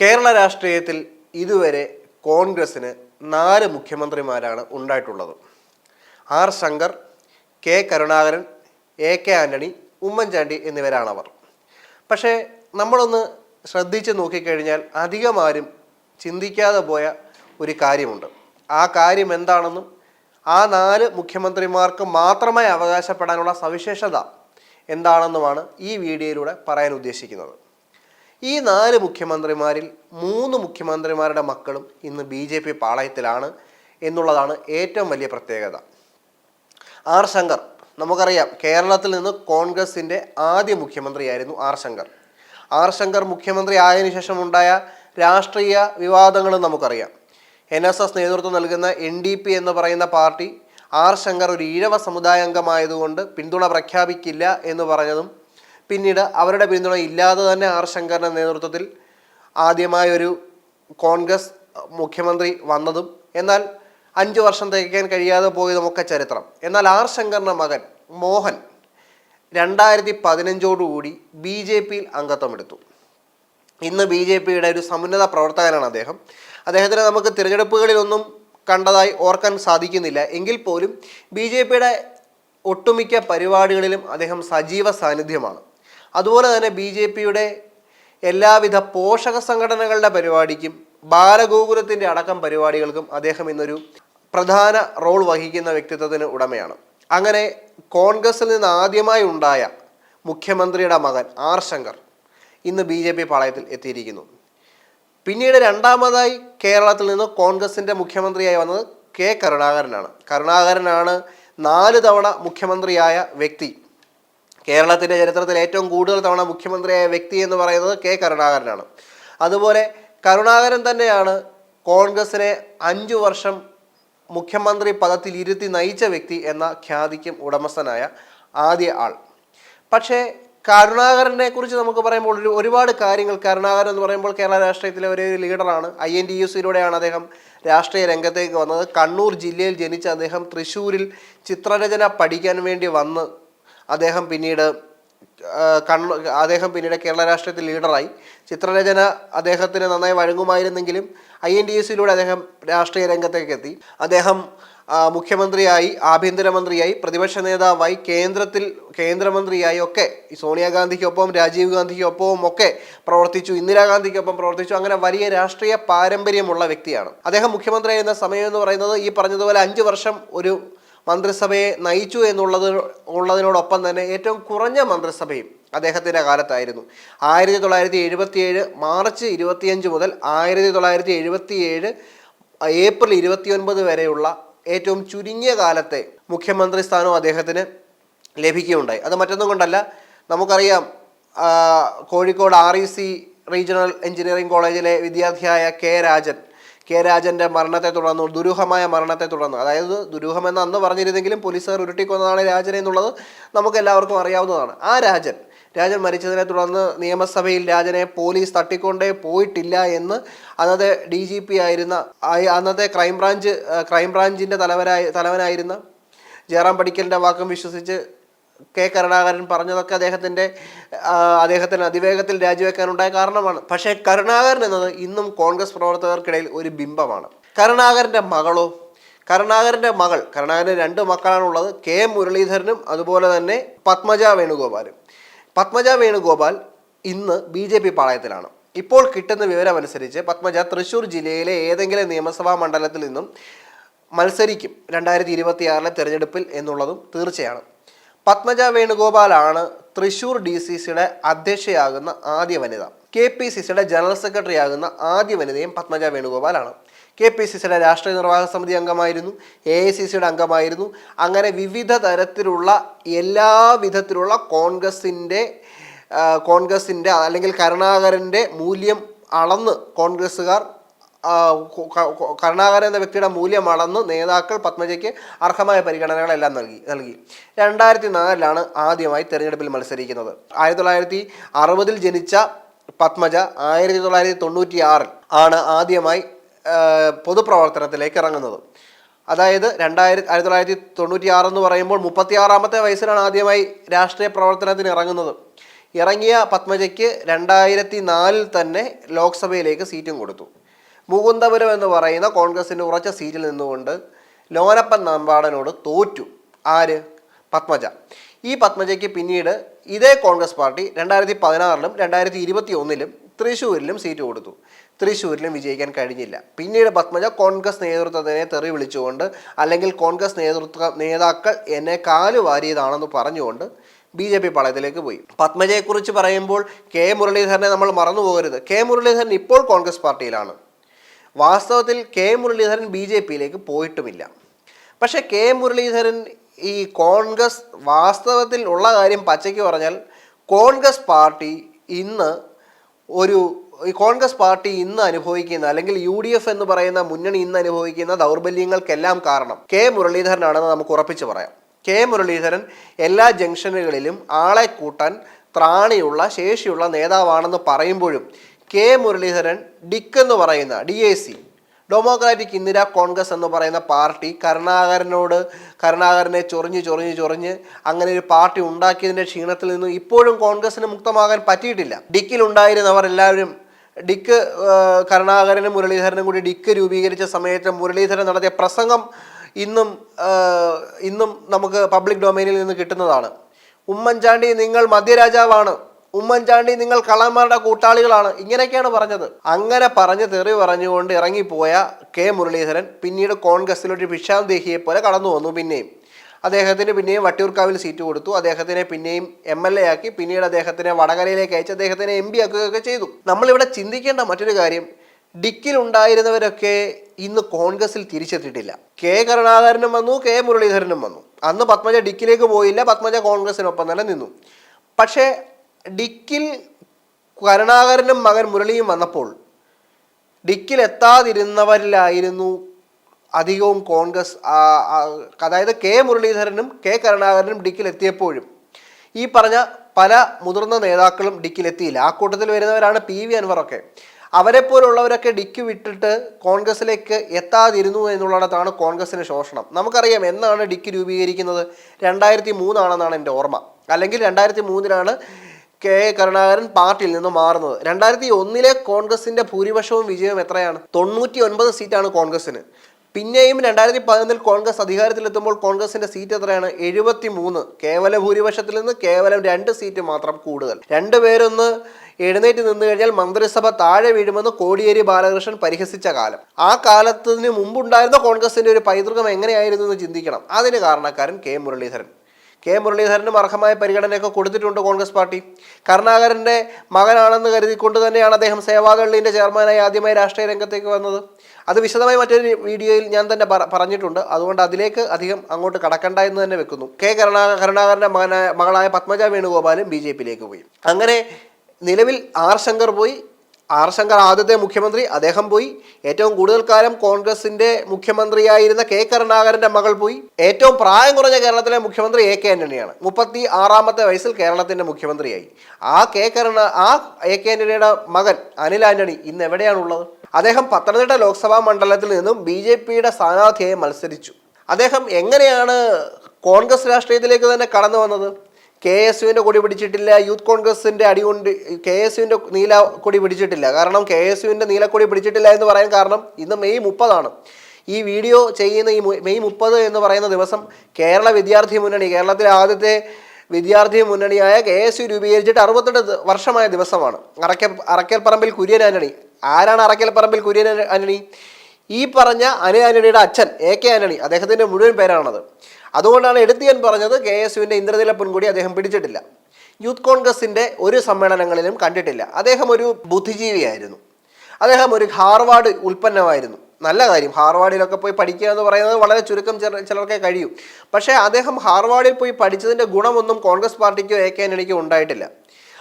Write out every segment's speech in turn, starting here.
കേരള രാഷ്ട്രീയത്തിൽ ഇതുവരെ കോൺഗ്രസ്സിന് നാല് മുഖ്യമന്ത്രിമാരാണ് ഉണ്ടായിട്ടുള്ളത്. R Shankar K Karunakaran A K Antony Oommen Chandy എന്നിവരാണവർ. പക്ഷേ നമ്മളൊന്ന് ശ്രദ്ധിച്ച് നോക്കിക്കഴിഞ്ഞാൽ അധികമാരും ചിന്തിക്കാതെ പോയ ഒരു കാര്യമുണ്ട്. ആ കാര്യം എന്താണെന്നും ആ നാല് മുഖ്യമന്ത്രിമാർക്ക് മാത്രമായി അവകാശപ്പെടാനുള്ള സവിശേഷത എന്താണെന്നുമാണ് ഈ വീഡിയോയിലൂടെ പറയാൻ ഉദ്ദേശിക്കുന്നത്. ഈ നാല് മുഖ്യമന്ത്രിമാരിൽ മൂന്ന് മുഖ്യമന്ത്രിമാരുടെ മക്കളും ഇന്ന് ബി ജെ പി പാളയത്തിലാണ് എന്നുള്ളതാണ് ഏറ്റവും വലിയ പ്രത്യേകത. ആർ ശങ്കർ നമുക്കറിയാം കേരളത്തിൽ നിന്ന് കോൺഗ്രസിന്റെ ആദ്യ മുഖ്യമന്ത്രിയായിരുന്നു ആർ ശങ്കർ. ആർ ശങ്കർ മുഖ്യമന്ത്രി ആയതിനു ശേഷം ഉണ്ടായ രാഷ്ട്രീയ വിവാദങ്ങളും നമുക്കറിയാം. എൻ എസ് എസ് നേതൃത്വം നൽകുന്ന എൻ ഡി പി എന്ന് പറയുന്ന പാർട്ടി ആർ ശങ്കർ ഒരു ഈഴവ സമുദായ അംഗമായതുകൊണ്ട് പിന്തുണ പ്രഖ്യാപിക്കില്ല എന്ന് പറഞ്ഞതും പിന്നീട് അവരുടെ പിന്തുണ ഇല്ലാതെ തന്നെ ആർ ശങ്കറിന്റെ നേതൃത്വത്തിൽ ആദ്യമായൊരു കോൺഗ്രസ് മുഖ്യമന്ത്രി വന്നതും എന്നാൽ അഞ്ച് വർഷം തികയ്ക്കാൻ കഴിയാതെ പോയതുമൊക്കെ ചരിത്രം. എന്നാൽ ആർ ശങ്കറിന്റെ മകൻ മോഹൻ രണ്ടായിരത്തി പതിനഞ്ചോടുകൂടി ബി ജെ പിയിൽ അംഗത്വമെടുത്തു. ഇന്ന് ബി ജെ പിയുടെ ഒരു സമുന്നത പ്രവർത്തകനാണ് അദ്ദേഹം. അദ്ദേഹത്തിന് നമുക്ക് തിരഞ്ഞെടുപ്പുകളിലൊന്നും കണ്ടതായി ഓർക്കാൻ സാധിക്കുന്നില്ല. എങ്കിൽ പോലും ബി ജെ പിയുടെ ഒട്ടുമിക്ക പരിപാടികളിലും അദ്ദേഹം സജീവ സാന്നിധ്യമാണ്. അതുപോലെ തന്നെ ബി ജെ പിയുടെ എല്ലാവിധ പോഷക സംഘടനകളുടെ പരിപാടിക്കും ബാലഗോകുലത്തിന്റെ അടക്കം പരിപാടികൾക്കും അദ്ദേഹം ഇന്നൊരു പ്രധാന റോൾ വഹിക്കുന്ന വ്യക്തിത്വത്തിന് ഉടമയാണ്. അങ്ങനെ കോൺഗ്രസിൽ നിന്ന് ആദ്യമായി ഉണ്ടായ മുഖ്യമന്ത്രിയുടെ മകൻ ആർ ശങ്കർ ഇന്ന് ബി ജെ പി പാളയത്തിൽ എത്തിയിരിക്കുന്നു. പിന്നീട് രണ്ടാമതായി കേരളത്തിൽ നിന്ന് കോൺഗ്രസിന്റെ മുഖ്യമന്ത്രിയായി വന്നത് കെ കരുണാകരനാണ്. കരുണാകരനാണ് നാല് തവണ മുഖ്യമന്ത്രിയായ വ്യക്തി. കേരളത്തിന്റെ ചരിത്രത്തിൽ ഏറ്റവും കൂടുതൽ തവണ മുഖ്യമന്ത്രിയായ വ്യക്തി എന്ന് പറയുന്നത് കെ കരുണാകരനാണ്. അതുപോലെ കരുണാകരൻ തന്നെയാണ് കോൺഗ്രസിനെ അഞ്ചു വർഷം മുഖ്യമന്ത്രി പദത്തിൽ ഇരുത്തി നയിച്ച വ്യക്തി എന്ന ഖ്യാതിക്കും ഉടമസ്ഥനായ ആദ്യ ആൾ. പക്ഷേ കരുണാകരനെ കുറിച്ച് നമുക്ക് പറയുമ്പോൾ ഒരു ഒരുപാട് കാര്യങ്ങൾ. കരുണാകരൻ എന്ന് പറയുമ്പോൾ കേരള രാഷ്ട്രീയത്തിലെ ഒരു ലീഡറാണ്. ഐ എൻ ഡി യു സിയിലൂടെയാണ് അദ്ദേഹം രാഷ്ട്രീയ രംഗത്തേക്ക് വന്നത്. കണ്ണൂർ ജില്ലയിൽ ജനിച്ച അദ്ദേഹം തൃശ്ശൂരിൽ ചിത്രരചന പഠിക്കാൻ വേണ്ടി വന്ന് അദ്ദേഹം പിന്നീട് കണ്ണു അദ്ദേഹം പിന്നീട് കേരള രാഷ്ട്രീയത്തിൽ ലീഡറായി. ചിത്രരചന അദ്ദേഹത്തിന് നന്നായി വഴങ്ങുമായിരുന്നെങ്കിലും ഐ എൻ ഡി എസ് സിയിലൂടെ അദ്ദേഹം രാഷ്ട്രീയ രംഗത്തേക്ക് എത്തി അദ്ദേഹം മുഖ്യമന്ത്രിയായി ആഭ്യന്തരമന്ത്രിയായി പ്രതിപക്ഷ നേതാവായി കേന്ദ്രത്തിൽ കേന്ദ്രമന്ത്രിയായി ഒക്കെ സോണിയാഗാന്ധിക്കൊപ്പം രാജീവ് ഗാന്ധിക്കൊപ്പവും ഒക്കെ പ്രവർത്തിച്ചു ഇന്ദിരാഗാന്ധിക്കൊപ്പം പ്രവർത്തിച്ചു. അങ്ങനെ വലിയ രാഷ്ട്രീയ പാരമ്പര്യമുള്ള വ്യക്തിയാണ്. അദ്ദേഹം മുഖ്യമന്ത്രിയായിരുന്ന സമയം എന്ന് പറയുന്നത് ഈ പറഞ്ഞതുപോലെ അഞ്ച് വർഷം ഒരു മന്ത്രിസഭയെ നയിച്ചു എന്നുള്ളത് ഉള്ളതിനോടൊപ്പം തന്നെ ഏറ്റവും കുറഞ്ഞ മന്ത്രിസഭയും അദ്ദേഹത്തിന്റെ കാലത്തായിരുന്നു. ആയിരത്തി തൊള്ളായിരത്തി എഴുപത്തിയേഴ് മാർച്ച് ഇരുപത്തിയഞ്ച് മുതൽ ആയിരത്തി തൊള്ളായിരത്തി എഴുപത്തിയേഴ് ഏപ്രിൽ ഇരുപത്തിയൊൻപത് വരെയുള്ള ഏറ്റവും ചുരുങ്ങിയ കാലത്തെ മുഖ്യമന്ത്രി സ്ഥാനവും അദ്ദേഹത്തിന് ലഭിക്കുകയുണ്ടായി. അത് മറ്റൊന്നും കൊണ്ടല്ല നമുക്കറിയാം Kozhikode R E C regional engineering കോളേജിലെ വിദ്യാർത്ഥിയായ കെ രാജൻ കെ രാജന്റെ മരണത്തെ തുടർന്ന് ദുരൂഹമായ മരണത്തെ തുടർന്ന്. അതായത് ദുരൂഹമെന്ന് അന്ന് പറഞ്ഞിരുന്നെങ്കിലും പോലീസുകാർ ഉരുട്ടിക്കൊന്നതാണ് രാജൻ എന്നുള്ളത് നമുക്ക് എല്ലാവർക്കും അറിയാവുന്നതാണ്. ആ രാജൻ രാജൻ മരിച്ചതിനെ തുടർന്ന് നിയമസഭയിൽ രാജനെ പോലീസ് തട്ടിക്കൊണ്ടേ പോയിട്ടില്ല എന്ന് അന്നത്തെ ഡി ജി പി ആയിരുന്ന ആയി- അന്നത്തെ ക്രൈംബ്രാഞ്ച് ക്രൈംബ്രാഞ്ചിന്റെ തലവനായി തലവനായിരുന്ന ജയറാം പടിക്കലിന്റെ വാക്കും വിശ്വസിച്ച് കെ കരുണാകരൻ പറഞ്ഞതൊക്കെ അദ്ദേഹത്തിന്റെ അദ്ദേഹത്തിന് അതിവേഗത്തിൽ രാജിവെക്കാനുണ്ടായ കാരണമാണ്. പക്ഷേ കരുണാകരൻ എന്നത് ഇന്നും കോൺഗ്രസ് പ്രവർത്തകർക്കിടയിൽ ഒരു ബിംബമാണ്. കരുണാകരന്റെ മകളോ കരുണാകരന്റെ മകൾ കരുണാകരന്റെ രണ്ട് മക്കളാണുള്ളത് കെ മുരളീധരനും അതുപോലെ തന്നെ പത്മജ വേണുഗോപാലും. പത്മജ വേണുഗോപാൽ ഇന്ന് ബി ജെ പി പാളയത്തിലാണ്. ഇപ്പോൾ കിട്ടുന്ന വിവരമനുസരിച്ച് പത്മജ തൃശ്ശൂർ ജില്ലയിലെ ഏതെങ്കിലും നിയമസഭാ മണ്ഡലത്തിൽ നിന്നും മത്സരിക്കും രണ്ടായിരത്തി ഇരുപത്തിയാറിലെ തിരഞ്ഞെടുപ്പിൽ എന്നുള്ളതും തീർച്ചയാണ്. പത്മജ വേണുഗോപാലാണ് തൃശൂർ ഡി സി സിയുടെ അധ്യക്ഷയാകുന്ന ആദ്യ വനിത. കെ പി സി സിയുടെ ജനറൽ സെക്രട്ടറി ആകുന്ന ആദ്യ വനിതയും പത്മജ വേണുഗോപാലാണ്. കെ പി സി സിയുടെ രാഷ്ട്രീയ നിർവാഹക സമിതി അംഗമായിരുന്നു എ ഐ സി സിയുടെ അംഗമായിരുന്നു. അങ്ങനെ വിവിധ തരത്തിലുള്ള എല്ലാ വിധത്തിലുള്ള കോൺഗ്രസിന്റെ കോൺഗ്രസിന്റെ അല്ലെങ്കിൽ കരുണാകരന്റെ മൂല്യം അളന്ന് കോൺഗ്രസ്സുകാർ കരുണാകരൻ എന്ന വ്യക്തിയുടെ മൂല്യം നേതാക്കൾ പത്മജയ്ക്ക് അർഹമായ പരിഗണനകളെല്ലാം നൽകി നൽകി. രണ്ടായിരത്തി നാലിലാണ് ആദ്യമായി തെരഞ്ഞെടുപ്പിൽ മത്സരിക്കുന്നത്. ആയിരത്തി തൊള്ളായിരത്തി അറുപതിൽ ജനിച്ച പത്മജ ആയിരത്തി തൊള്ളായിരത്തി തൊണ്ണൂറ്റി ആറിൽ ആണ് ആദ്യമായി പൊതുപ്രവർത്തനത്തിലേക്ക് ഇറങ്ങുന്നത്. അതായത് രണ്ടായിരത്തി ആയിരത്തി തൊള്ളായിരത്തി തൊണ്ണൂറ്റി ആറ് എന്ന് പറയുമ്പോൾ മുപ്പത്തി ആറാമത്തെ വയസ്സിലാണ് ആദ്യമായി രാഷ്ട്രീയ പ്രവർത്തനത്തിന് ഇറങ്ങുന്നത്. ഇറങ്ങിയ പത്മജയ്ക്ക് രണ്ടായിരത്തി നാലിൽ തന്നെ ലോക്സഭയിലേക്ക് സീറ്റും കൊടുത്തു. മുകുന്ദപുരം എന്ന് പറയുന്ന കോൺഗ്രസിന്റെ ഉറച്ച സീറ്റിൽ നിന്നുകൊണ്ട് ലോനപ്പൻ നമ്പാടനോട് തോറ്റു. ആര്? പത്മജ. ഈ പത്മജയ്ക്ക് പിന്നീട് ഇതേ കോൺഗ്രസ് പാർട്ടി രണ്ടായിരത്തി പതിനാറിലും രണ്ടായിരത്തി ഇരുപത്തി ഒന്നിലും തൃശ്ശൂരിലും സീറ്റ് കൊടുത്തു. തൃശ്ശൂരിലും വിജയിക്കാൻ കഴിഞ്ഞില്ല. പിന്നീട് പത്മജ കോൺഗ്രസ് നേതൃത്വത്തിനെ തെറി വിളിച്ചുകൊണ്ട് അല്ലെങ്കിൽ കോൺഗ്രസ് നേതൃത്വ നേതാക്കൾ എന്നെ കാൽ വാരിയതാണെന്ന് പറഞ്ഞുകൊണ്ട് ബി ജെ പി പാളയത്തിലേക്ക് പോയി. പത്മജയെക്കുറിച്ച് പറയുമ്പോൾ കെ മുരളീധരനെ നമ്മൾ മറന്നു പോകരുത് കെ മുരളീധരൻ ഇപ്പോൾ കോൺഗ്രസ് പാർട്ടിയിലാണ്. വാസ്തവത്തിൽ കെ മുരളീധരൻ ബി ജെ പിയിലേക്ക് പോയിട്ടുമില്ല. പക്ഷേ കെ മുരളീധരൻ ഈ കോൺഗ്രസ് വാസ്തവത്തിൽ ഉള്ള കാര്യം പച്ചയ്ക്ക് പറഞ്ഞാൽ കോൺഗ്രസ് പാർട്ടി ഇന്ന് ഒരു ഈ കോൺഗ്രസ് പാർട്ടി ഇന്ന് അനുഭവിക്കുന്ന അല്ലെങ്കിൽ യു ഡി എഫ് എന്ന് പറയുന്ന മുന്നണി ഇന്ന് അനുഭവിക്കുന്ന ദൗർബല്യങ്ങൾക്കെല്ലാം കാരണം കെ മുരളീധരനാണെന്ന് നമുക്ക് ഉറപ്പിച്ച് പറയാം. കെ മുരളീധരൻ എല്ലാ ജംഗ്ഷനുകളിലും ആളെ കൂട്ടാൻ ത്രാണിയുള്ള ശേഷിയുള്ള നേതാവാണെന്ന് പറയുമ്പോഴും കെ മുരളീധരൻ ഡിക്ക് എന്ന് പറയുന്ന D A C democratic Indira Congress എന്ന് പറയുന്ന പാർട്ടി കരുണാകരനോട് കരുണാകരനെ ചൊറിഞ്ഞ് ചൊറിഞ്ഞ് ചൊറിഞ്ഞ് അങ്ങനെ ഒരു പാർട്ടി ഉണ്ടാക്കിയതിന്റെ ക്ഷീണത്തിൽ നിന്നും ഇപ്പോഴും കോൺഗ്രസിന് മുക്തമാകാൻ പറ്റിയിട്ടില്ല. ഡിക്കിലുണ്ടായിരുന്നവർ എല്ലാവരും ഡിക്ക് കരുണാകരനും മുരളീധരനും കൂടി ഡിക്ക് രൂപീകരിച്ച സമയത്ത് മുരളീധരൻ നടത്തിയ പ്രസംഗം ഇന്നും ഇന്നും നമുക്ക് പബ്ലിക് ഡൊമൈനിൽ നിന്ന് കിട്ടുന്നതാണ്. ഉമ്മൻചാണ്ടി നിങ്ങൾ മധ്യരാജാവാണ്. ഉമ്മൻചാണ്ടി നിങ്ങൾ കള്ളന്മാരുടെ കൂട്ടാളികളാണ്. ഇങ്ങനെയൊക്കെയാണ് പറഞ്ഞത്. അങ്ങനെ പറഞ്ഞ് തെറി പറഞ്ഞുകൊണ്ട് ഇറങ്ങിപ്പോയ കെ മുരളീധരൻ പിന്നീട് കോൺഗ്രസിലൊരു ഭിഷാം ദേഹിയെ പോലെ കടന്നു വന്നു പിന്നെയും. അദ്ദേഹത്തിന് പിന്നെയും വട്ടിയൂർക്കാവിൽ സീറ്റ് കൊടുത്തു. അദ്ദേഹത്തിനെ പിന്നെയും എം എൽ എ ആക്കി. പിന്നീട് അദ്ദേഹത്തിനെ വടകരയിലേക്ക് അയച്ച് അദ്ദേഹത്തിനെ എം പി ആക്കുകയൊക്കെ ചെയ്തു. നമ്മളിവിടെ ചിന്തിക്കേണ്ട മറ്റൊരു കാര്യം. ഡിക്കിലുണ്ടായിരുന്നവരൊക്കെ ഇന്ന് കോൺഗ്രസിൽ തിരിച്ചെത്തിയിട്ടില്ല. കെ കരുണാകരനും വന്നു കെ മുരളീധരനും വന്നു. അന്ന് പത്മജ ഡിക്കിലേക്ക് പോയില്ല. പത്മജ കോൺഗ്രസിനൊപ്പം തന്നെ നിന്നു. പക്ഷേ ഡിക്കിൽ കരുണാകരനും മകൻ മുരളിയും വന്നപ്പോൾ ഡിക്കിൽ എത്താതിരുന്നവരിലായിരുന്നു അധികവും കോൺഗ്രസ് അതായത് കെ മുരളീധരനും കെ കരുണാകരനും ഡിക്കിൽ എത്തിയപ്പോഴും. ഈ പറഞ്ഞ പല മുതിർന്ന നേതാക്കളും ഡിക്കിലെത്തിയില്ല ആ കൂട്ടത്തിൽ വരുന്നവരാണ് പി വി അൻവറൊക്കെ. അവരെ പോലുള്ളവരൊക്കെ ഡിക്ക് വിട്ടിട്ട് കോൺഗ്രസിലേക്ക് എത്താതിരുന്നു എന്നുള്ളിടത്താണ് കോൺഗ്രസിന് ശോഷണം. നമുക്കറിയാം എന്നാണ് ഡിക്ക് രൂപീകരിക്കുന്നത്? രണ്ടായിരത്തി മൂന്നാണെന്നാണ് എന്റെ ഓർമ്മ. അല്ലെങ്കിൽ രണ്ടായിരത്തി മൂന്നിലാണ് കെ എ കരുണാകരൻ പാർട്ടിയിൽ നിന്ന് മാറുന്നത്. രണ്ടായിരത്തി ഒന്നിലെ കോൺഗ്രസിന്റെ ഭൂരിപക്ഷവും വിജയവും എത്രയാണ്? തൊണ്ണൂറ്റി ഒൻപത് സീറ്റാണ് കോൺഗ്രസിന് പിന്നെയും രണ്ടായിരത്തി പതിനൊന്നിൽ കോൺഗ്രസ് അധികാരത്തിലെത്തുമ്പോൾ കോൺഗ്രസിന്റെ സീറ്റ് എത്രയാണ്? എഴുപത്തി മൂന്ന് കേവല ഭൂരിപക്ഷത്തിൽ നിന്ന് കേവലം രണ്ട് സീറ്റ് മാത്രം കൂടുതൽ. രണ്ടുപേരൊന്ന് എഴുന്നേറ്റ് നിന്ന് കഴിഞ്ഞാൽ മന്ത്രിസഭ താഴെ വീഴുമെന്ന് കോടിയേരി ബാലകൃഷ്ണൻ പരിഹസിച്ച കാലം. ആ കാലത്തിന് മുമ്പുണ്ടായിരുന്ന കോൺഗ്രസിന്റെ ഒരു പൈതൃകം എങ്ങനെയായിരുന്നു എന്ന് ചിന്തിക്കണം. അതിന് കാരണക്കാരൻ കെ മുരളീധരൻ. കെ മുരളീധരനും അർഹമായ പരിഗണനയൊക്കെ കൊടുത്തിട്ടുണ്ട് കോൺഗ്രസ് പാർട്ടി. കരുണാകരന്റെ മകനാണെന്ന് കരുതിക്കൊണ്ട് തന്നെയാണ് അദ്ദേഹം സേവാഗള്ളിന്റെ ചെയർമാനായി ആദ്യമായി രാഷ്ട്രീയ രംഗത്തേക്ക് വന്നത്. അത് വിശദമായി മറ്റൊരു വീഡിയോയിൽ ഞാൻ തന്നെ പറഞ്ഞിട്ടുണ്ട്. അതുകൊണ്ട് അതിലേക്ക് അധികം അങ്ങോട്ട് കടക്കണ്ട എന്ന് തന്നെ വെക്കുന്നു. കെ കരുണാ കരുണാകരന്റെ മകനായ മകളായ പത്മജ വേണുഗോപാലും ബി ജെ പിയിലേക്ക് പോയി. അങ്ങനെ നിലവിൽ ആർ ശങ്കർ പോയി ആർ ശങ്കർ ആദ്യത്തെ മുഖ്യമന്ത്രി. അദ്ദേഹം പോയി. ഏറ്റവും കൂടുതൽ കാലം കോൺഗ്രസിന്റെ മുഖ്യമന്ത്രിയായിരുന്ന കെ കരുണാകരന്റെ മകൾ പോയി. ഏറ്റവും പ്രായം കുറഞ്ഞ കേരളത്തിലെ മുഖ്യമന്ത്രി എ കെ ആന്റണിയാണ്. മുപ്പത്തി ആറാമത്തെ വയസ്സിൽ കേരളത്തിന്റെ മുഖ്യമന്ത്രിയായി. ആ കെ കരുണ ആ എ കെ ആന്റണിയുടെ മകൻ അനിൽ ആന്റണി ഇന്ന് എവിടെയാണുള്ളത്? അദ്ദേഹം പത്തനംതിട്ട ലോക്സഭാ മണ്ഡലത്തിൽ നിന്നും ബി ജെ പിയുടെ സ്ഥാനാർത്ഥിയായി മത്സരിച്ചു. അദ്ദേഹം എങ്ങനെയാണ് കോൺഗ്രസ് രാഷ്ട്രീയത്തിലേക്ക് തന്നെ കടന്നു വന്നത്? കെ എസ് യുവിന്റെ കൊടി പിടിച്ചിട്ടില്ല യൂത്ത് കോൺഗ്രസിന്റെ അടികൊണ്ട് കെ എസ് യുവിന്റെ നീല കൊടി പിടിച്ചിട്ടില്ല. കാരണം കെ എസ് യുവിന്റെ നീലക്കൊടി പിടിച്ചിട്ടില്ല എന്ന് പറയാൻ കാരണം ഇന്ന് മെയ് മുപ്പതാണ്. ഈ വീഡിയോ ചെയ്യുന്ന ഈ മെയ് മുപ്പത് എന്ന് പറയുന്ന ദിവസം കേരള വിദ്യാർത്ഥി മുന്നണി കേരളത്തിലെ ആദ്യത്തെ വിദ്യാർത്ഥി മുന്നണിയായ കെ എസ് യു രൂപീകരിച്ചിട്ട് അറുപത്തെട്ട് വർഷമായ ദിവസമാണ്. അറക്കൽ അറക്കൽ പറമ്പിൽ കുര്യൻ ആന്റണി. ആരാണ് അറക്കൽ പറമ്പിൽ കുര്യൻ ആന്റണി? ഈ പറഞ്ഞ അനിൽ ആന്റണിയുടെ അച്ഛൻ എ കെ ആന്റണി. അദ്ദേഹത്തിന്റെ മുഴുവൻ പേരാണത്. അതുകൊണ്ടാണ് എടുത്തിയൻ പറഞ്ഞത് കെ എസ് യുവിന്റെ ഇന്ദ്രനില പൊൻകൂടി അദ്ദേഹം പിടിച്ചിട്ടില്ല. യൂത്ത് കോൺഗ്രസിന്റെ ഒരു സമ്മേളനങ്ങളിലും കണ്ടിട്ടില്ല. അദ്ദേഹം ഒരു ബുദ്ധിജീവിയായിരുന്നു. അദ്ദേഹം ഒരു ഹാർവാർഡ് ഉൽപ്പന്നമായിരുന്നു. നല്ല കാര്യം. ഹാർവാർഡിലൊക്കെ പോയി പഠിക്കുക എന്ന് പറയുന്നത് വളരെ ചുരുക്കം ചില ചിലർക്കേ കഴിയൂ. പക്ഷേ അദ്ദേഹം ഹാർവാർഡിൽ പോയി പഠിച്ചതിന്റെ ഗുണമൊന്നും കോൺഗ്രസ് പാർട്ടിക്കോ എ കെ ആന്റണിക്കോ ഉണ്ടായിട്ടില്ല.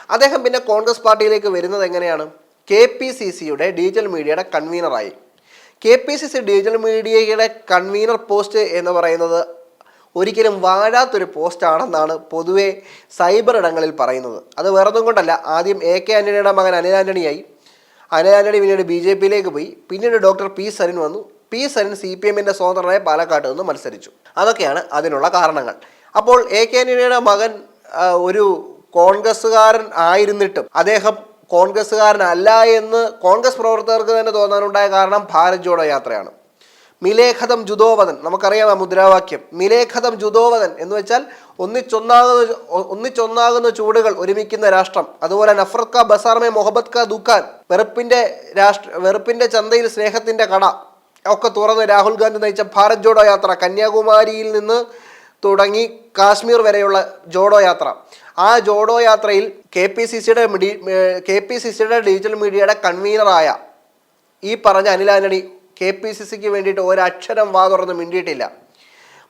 അദ്ദേഹം പിന്നെ കോൺഗ്രസ് പാർട്ടിയിലേക്ക് വരുന്നത് എങ്ങനെയാണ്? കെ പി സി സിയുടെ ഡിജിറ്റൽ മീഡിയയുടെ കൺവീനറായി. K P C C digital മീഡിയയുടെ കൺവീനർ പോസ്റ്റ് എന്ന് പറയുന്നത് ഒരിക്കലും വാഴാത്തൊരു പോസ്റ്റാണെന്നാണ് പൊതുവെ സൈബർ ഇടങ്ങളിൽ പറയുന്നത്. അത് വേറൊന്നും കൊണ്ടല്ല. ആദ്യം എ കെ ആന്റണിയുടെ മകൻ അനിൽ ആന്റണിയായി അനിൽ ആന്റണി പിന്നീട് ബി ജെ പിയിലേക്ക് പോയി. പിന്നീട് ഡോക്ടർ പി സരിൻ വന്നു. പി സരിൻ സി പി എമ്മിന്റെ സ്വതന്ത്രനായ പാലക്കാട്ട് നിന്ന് മത്സരിച്ചു. അതൊക്കെയാണ് അതിനുള്ള കാരണങ്ങൾ. അപ്പോൾ എ കെ ആന്റണിയുടെ മകൻ ഒരു കോൺഗ്രസ്സുകാരൻ ആയിരുന്നിട്ടും അദ്ദേഹം കോൺഗ്രസ്സുകാരനല്ല എന്ന് കോൺഗ്രസ് പ്രവർത്തകർക്ക് തന്നെ തോന്നാനുണ്ടായ കാരണം ഭാരത് ജോഡോ യാത്രയാണ്. മിലേഖതം ജുദോവതൻ നമുക്കറിയാം ആ മുദ്രാവാക്യം. മിലേഖതം ജുദോവതൻ എന്ന് വെച്ചാൽ ഒന്നിച്ചൊന്നാകുന്ന ഒന്നിച്ചൊന്നാകുന്ന ചൂടുകൾ ഒരുമിക്കുന്ന രാഷ്ട്രം. അതുപോലെ ബസാർമെ ബസാർമേ മൊഹബത് കാ ദുക്കാൻ വെറുപ്പിന്റെ രാഷ്ട്ര വെറുപ്പിന്റെ ചന്തയിൽ സ്നേഹത്തിന്റെ കട. ഒക്കെ തുറന്ന് രാഹുൽ ഗാന്ധി നയിച്ച ഭാരത് ജോഡോ യാത്ര. കന്യാകുമാരിയിൽ നിന്ന് തുടങ്ങി കാശ്മീർ വരെയുള്ള ജോഡോ യാത്ര. ആ ജോഡോ യാത്രയിൽ കെ പി സി സിയുടെ കെ പി സി സിയുടെ ഡിജിറ്റൽ മീഡിയയുടെ കൺവീനറായ ഈ പറഞ്ഞ Anil Antony K P C സിക്ക് വേണ്ടിയിട്ട് ഒരക്ഷരം വാ തുറന്ന് മിണ്ടിയിട്ടില്ല.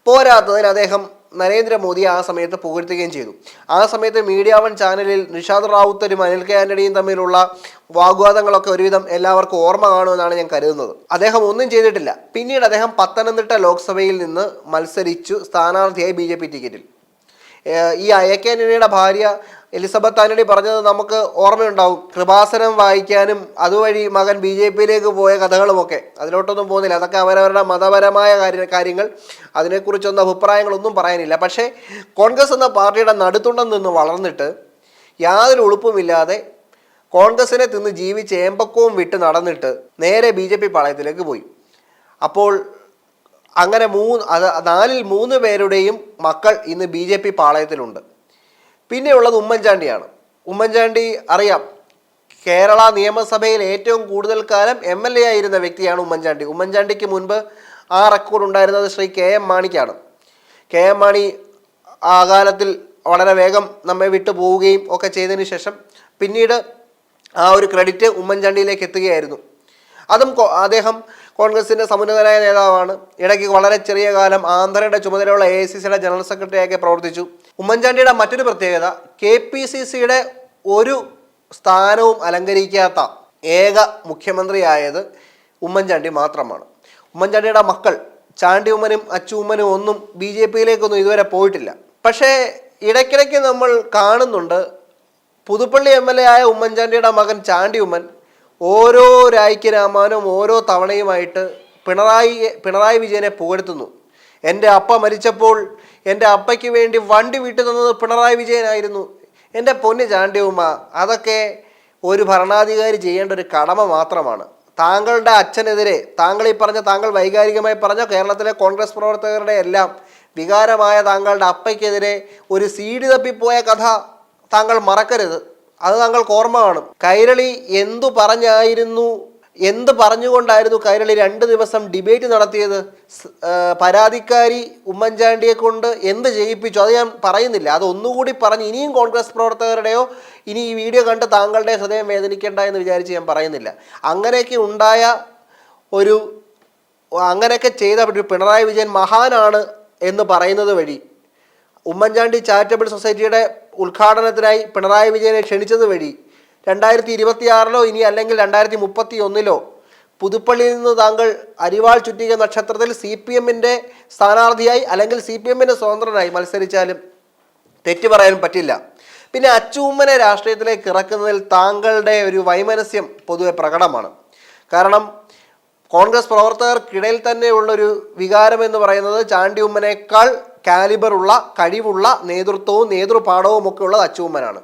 പോരാത്തതിന് അദ്ദേഹം നരേന്ദ്രമോദിയെ ആ സമയത്ത് പുകഴ്ത്തുകയും ചെയ്തു. ആ സമയത്ത് മീഡിയ വൺ ചാനലിൽ നിഷാദ് റാവുത്തരും അനിൽ കെ ആന്റണിയും തമ്മിലുള്ള വാഗ്വാദങ്ങളൊക്കെ ഒരുവിധം എല്ലാവർക്കും ഓർമ്മ കാണുമെന്നാണ് ഞാൻ കരുതുന്നത്. അദ്ദേഹം ഒന്നും ചെയ്തിട്ടില്ല. പിന്നീട് അദ്ദേഹം പത്തനംതിട്ട ലോക്സഭയിൽ നിന്ന് മത്സരിച്ചു സ്ഥാനാർത്ഥിയായി ബി ടിക്കറ്റിൽ. ഈ അയക്കാനിയുടെ ഭാര്യ എലിസബത്ത് ആന്റണി പറഞ്ഞത് നമുക്ക് ഓർമ്മയുണ്ടാവും. കൃപാസനം വായിക്കാനും അതുവഴി മകൻ ബി ജെ പിയിലേക്ക് പോയ കഥകളുമൊക്കെ. അതിലോട്ടൊന്നും പോകുന്നില്ല. അതൊക്കെ അവരവരുടെ മതപരമായ കാര്യ കാര്യങ്ങൾ. അതിനെക്കുറിച്ചൊന്നും അഭിപ്രായങ്ങളൊന്നും പറയാനില്ല. പക്ഷേ കോൺഗ്രസ് എന്ന പാർട്ടിയുടെ നടുത്തുണ്ടം നിന്ന് വളർന്നിട്ട് യാതൊരു ഉളുപ്പുമില്ലാതെ കോൺഗ്രസിനെ തിന്ന് ജീവിച്ച് ഏമ്പക്കവും വിട്ട് നടന്നിട്ട് നേരെ ബി ജെ പി പാളയത്തിലേക്ക് പോയി. അപ്പോൾ അങ്ങനെ മൂന്ന് അത് നാലിൽ മൂന്ന് പേരുടെയും മക്കൾ ഇന്ന് ബി ജെ പി പാളയത്തിലുണ്ട്. പിന്നെയുള്ളത് ഉമ്മൻചാണ്ടിയാണ്. ഉമ്മൻചാണ്ടി അറിയാം കേരള നിയമസഭയിൽ ഏറ്റവും കൂടുതൽ കാലം എം എൽ എ ആയിരുന്ന വ്യക്തിയാണ് ഉമ്മൻചാണ്ടി. ഉമ്മൻചാണ്ടിക്ക് മുൻപ് ആ റെക്കോർഡ് ഉണ്ടായിരുന്നത് ശ്രീ കെ എം മാണിക്കാണ്. കെ എം മാണി ആ കാലത്തിൽ വളരെ വേഗം നമ്മെ വിട്ടു പോവുകയും ഒക്കെ ചെയ്തതിന് ശേഷം പിന്നീട് ആ ഒരു ക്രെഡിറ്റ് ഉമ്മൻചാണ്ടിയിലേക്ക് എത്തുകയായിരുന്നു. അതും അദ്ദേഹം കോൺഗ്രസിന്റെ സമുന്നതനായ നേതാവാണ്. ഇടയ്ക്ക് വളരെ ചെറിയ കാലം ആന്ധ്രയുടെ ചുമതലയുള്ള എ ഐ സി സിയുടെ ജനറൽ സെക്രട്ടറിയൊക്കെ പ്രവർത്തിച്ചു. ഉമ്മൻചാണ്ടിയുടെ മറ്റൊരു പ്രത്യേകത കെ പി സി സിയുടെ ഒരു സ്ഥാനവും അലങ്കരിക്കാത്ത ഏക മുഖ്യമന്ത്രിയായത് ഉമ്മൻചാണ്ടി മാത്രമാണ്. ഉമ്മൻചാണ്ടിയുടെ മക്കൾ ചാണ്ടി ഉമ്മനും അച്ചു ഉമ്മനും ഒന്നും ബി ജെ പിയിലേക്കൊന്നും ഇതുവരെ പോയിട്ടില്ല. പക്ഷേ ഇടയ്ക്കിടയ്ക്ക് നമ്മൾ കാണുന്നുണ്ട് പുതുപ്പള്ളി എം എൽ എ ആയ ഉമ്മൻചാണ്ടിയുടെ മകൻ ചാണ്ടി ഉമ്മൻ ഓരോ രാജ്യരാമാനും ഓരോ തവണയുമായിട്ട് പിണറായി പിണറായി വിജയനെ പുകഴ്ത്തുന്നു. എന്റെ അപ്പ മരിച്ചപ്പോൾ എന്റെ അപ്പയ്ക്ക് വേണ്ടി വണ്ടി വിട്ടു തന്നത് പിണറായി വിജയനായിരുന്നു. എന്റെ പൊന്ന് ചാണ്ടിയമ്മ അതൊക്കെ ഒരു ഭരണാധികാരി ചെയ്യേണ്ട ഒരു കടമ മാത്രമാണ്. താങ്കളുടെ അച്ഛനെതിരെ താങ്കൾ ഈ പറഞ്ഞ താങ്കൾ വൈകാരികമായി പറഞ്ഞ കേരളത്തിലെ കോൺഗ്രസ് പ്രവർത്തകരുടെ എല്ലാം വികാരമായ താങ്കളുടെ അപ്പയ്ക്കെതിരെ ഒരു സീഡി തപ്പിപ്പോയ കഥ താങ്കൾ മറക്കരുത്. അത് താങ്കൾക്ക് ഓർമ്മ കാണും. കൈരളി എന്തു പറഞ്ഞായിരുന്നു? എന്ത് പറഞ്ഞുകൊണ്ടായിരുന്നു കൈരളി രണ്ട് ദിവസം ഡിബേറ്റ് നടത്തിയത്? പരാതിക്കാരി ഉമ്മൻചാണ്ടിയെ കൊണ്ട് എന്ത് ചെയ്യിപ്പിച്ചു? അത് ഞാൻ പറയുന്നില്ല. അത് ഒന്നുകൂടി പറഞ്ഞ് ഇനിയും കോൺഗ്രസ് പ്രവർത്തകരുടെയോ ഇനി ഈ വീഡിയോ കണ്ട് താങ്കളുടെ ഹൃദയം വേദനിക്കേണ്ട എന്ന് വിചാരിച്ച് ഞാൻ പറയുന്നില്ല. അങ്ങനെയൊക്കെ ഉണ്ടായ ഒരു അങ്ങനെയൊക്കെ ചെയ്ത ഒരു പിണറായി വിജയൻ മഹാനാണ് എന്ന് പറയുന്നത് വഴി ഉമ്മൻചാണ്ടി ചാരിറ്റബിൾ സൊസൈറ്റിയുടെ ഉദ്ഘാടനത്തിനായി പിണറായി വിജയനെ ക്ഷണിച്ചത് വഴി രണ്ടായിരത്തി ഇരുപത്തിയാറിലോ ഇനി അല്ലെങ്കിൽ രണ്ടായിരത്തി മുപ്പത്തി ഒന്നിലോ പുതുപ്പള്ളിയിൽ നിന്ന് താങ്കൾ അരിവാൾ ചുറ്റിക നക്ഷത്രത്തിൽ സി പി എമ്മിന്റെ സ്ഥാനാർത്ഥിയായി അല്ലെങ്കിൽ സി പി എമ്മിന്റെ സ്വതന്ത്രനായി മത്സരിച്ചാലും തെറ്റു പറയാൻ പറ്റില്ല. പിന്നെ അച്ചൂമ്മനെ രാഷ്ട്രീയത്തിലേക്ക് ഇറക്കുന്നതിൽ താങ്കളുടെ ഒരു വൈമനസ്യം പൊതുവെ പ്രകടമാണ്. കാരണം കോൺഗ്രസ് പ്രവർത്തകർക്കിടയിൽ തന്നെയുള്ളൊരു വികാരം എന്ന് പറയുന്നത് ചാണ്ടി ഉമ്മനേക്കാൾ കാലിബറുള്ള കഴിവുള്ള നേതൃത്വവും നേതൃപാഠവും ഒക്കെ ഉള്ളത് അച്ചൂമ്മനാണ്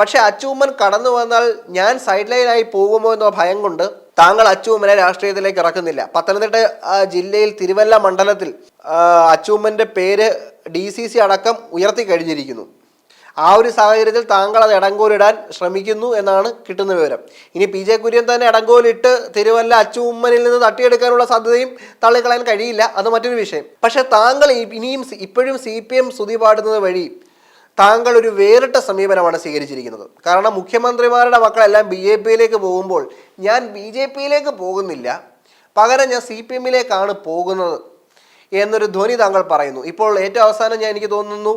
പക്ഷെ അച്ചൂമ്മൻ കടന്നു വന്നാൽ ഞാൻ സൈഡ് ലൈനായി പോകുമോ എന്നോ ഭയം കൊണ്ട് താങ്കൾ അച്ചൂമ്മനെ രാഷ്ട്രീയത്തിലേക്ക് ഇറക്കുന്നില്ല. പത്തനംതിട്ട ജില്ലയിൽ തിരുവല്ല മണ്ഡലത്തിൽ അച്ചൂമ്മന്റെ പേര് ഡി സി സി അടക്കം ഉയർത്തി കഴിഞ്ഞിരിക്കുന്നു. ആ ഒരു സാഹചര്യത്തിൽ താങ്കൾ അത് ഇടങ്കോലിടാൻ ശ്രമിക്കുന്നു എന്നാണ് കിട്ടുന്ന വിവരം. ഇനി പി ജെ കുര്യൻ തന്നെ ഇടങ്കോലിട്ട് തിരുവല്ല അച്ചുമ്മനിൽ നിന്ന് തട്ടിയെടുക്കാനുള്ള സാധ്യതയും തള്ളിക്കളയാൻ കഴിയില്ല. അത് മറ്റൊരു വിഷയം. പക്ഷേ താങ്കൾ ഇനിയും ഇപ്പോഴും സി പി എം സ്തുതി പാടുന്നത് വഴി താങ്കൾ ഒരു വേറിട്ട സമീപനമാണ് സ്വീകരിച്ചിരിക്കുന്നത്. കാരണം മുഖ്യമന്ത്രിമാരുടെ മക്കളെല്ലാം ബി ജെ പിയിലേക്ക് പോകുമ്പോൾ ഞാൻ ബി ജെ പിയിലേക്ക് പോകുന്നില്ല. പകരം ഞാൻ സി പി എമ്മിലേക്കാണ് പോകുന്നത് എന്നൊരു ധ്വനി താങ്കൾ പറയുന്നു. ഇപ്പോൾ ഏറ്റവും അവസാനം ഞാൻ എനിക്ക് തോന്നുന്നു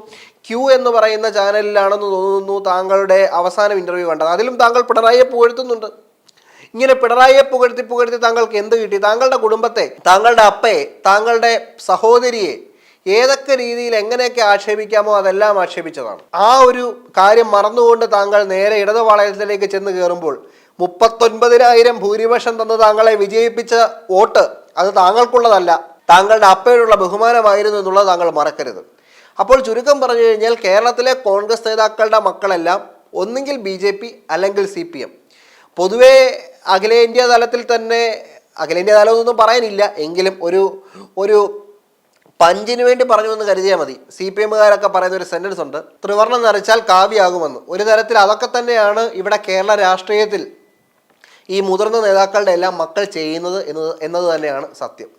ക്യൂ എന്ന് പറയുന്ന ചാനലിലാണെന്ന് തോന്നുന്നു താങ്കളുടെ അവസാനം ഇന്റർവ്യൂ കണ്ടത്. അതിലും താങ്കൾ പിണറായിയെ പുകഴ്ത്തുന്നുണ്ട്. ഇങ്ങനെ പിണറായിയെ പുകഴ്ത്തി പുകഴ്ത്തി താങ്കൾക്ക് എന്ത് കിട്ടി? താങ്കളുടെ കുടുംബത്തെ താങ്കളുടെ അപ്പയെ താങ്കളുടെ സഹോദരിയെ ഏതൊക്കെ രീതിയിൽ എങ്ങനെയൊക്കെ ആക്ഷേപിക്കാമോ അതെല്ലാം ആക്ഷേപിച്ചതാണ്. ആ ഒരു കാര്യം മറന്നുകൊണ്ട് താങ്കൾ നേരെ ഇടതുപാളയത്തിലേക്ക് ചെന്ന് കയറുമ്പോൾ മുപ്പത്തൊൻപതിനായിരം ഭൂരിപക്ഷം തന്ന് താങ്കളെ വിജയിപ്പിച്ച വോട്ട് അത് താങ്കൾക്കുള്ളതല്ല താങ്കളുടെ അപ്പയോടുള്ള ബഹുമാനമായിരുന്നു എന്നുള്ളത് താങ്കൾ മറക്കരുത്. അപ്പോൾ ചുരുക്കം പറഞ്ഞു കഴിഞ്ഞാൽ കേരളത്തിലെ കോൺഗ്രസ് നേതാക്കളുടെ മക്കളെല്ലാം ഒന്നുകിൽ ബി ജെ പി അല്ലെങ്കിൽ സി പി എം. പൊതുവേ അഖിലേന്ത്യാ തലത്തിൽ തന്നെ അഖിലേന്ത്യാ തലമൊന്നും പറയാനില്ല എങ്കിലും ഒരു ഒരു പഞ്ചിന് വേണ്ടി പറഞ്ഞു എന്ന് കരുതിയാൽ മതി. സി പി എമ്മുകാരൊക്കെ പറയുന്ന ഒരു സെന്റൻസ് ഉണ്ട്. ത്രിവർണം നിറച്ചാൽ കാവ്യാകുമെന്ന്. ഒരു തരത്തിൽ അതൊക്കെ തന്നെയാണ് ഇവിടെ കേരള രാഷ്ട്രീയത്തിൽ ഈ മുതിർന്ന നേതാക്കളുടെ എല്ലാം മക്കൾ ചെയ്യുന്നത് എന്നത് എന്നത് തന്നെയാണ് സത്യം.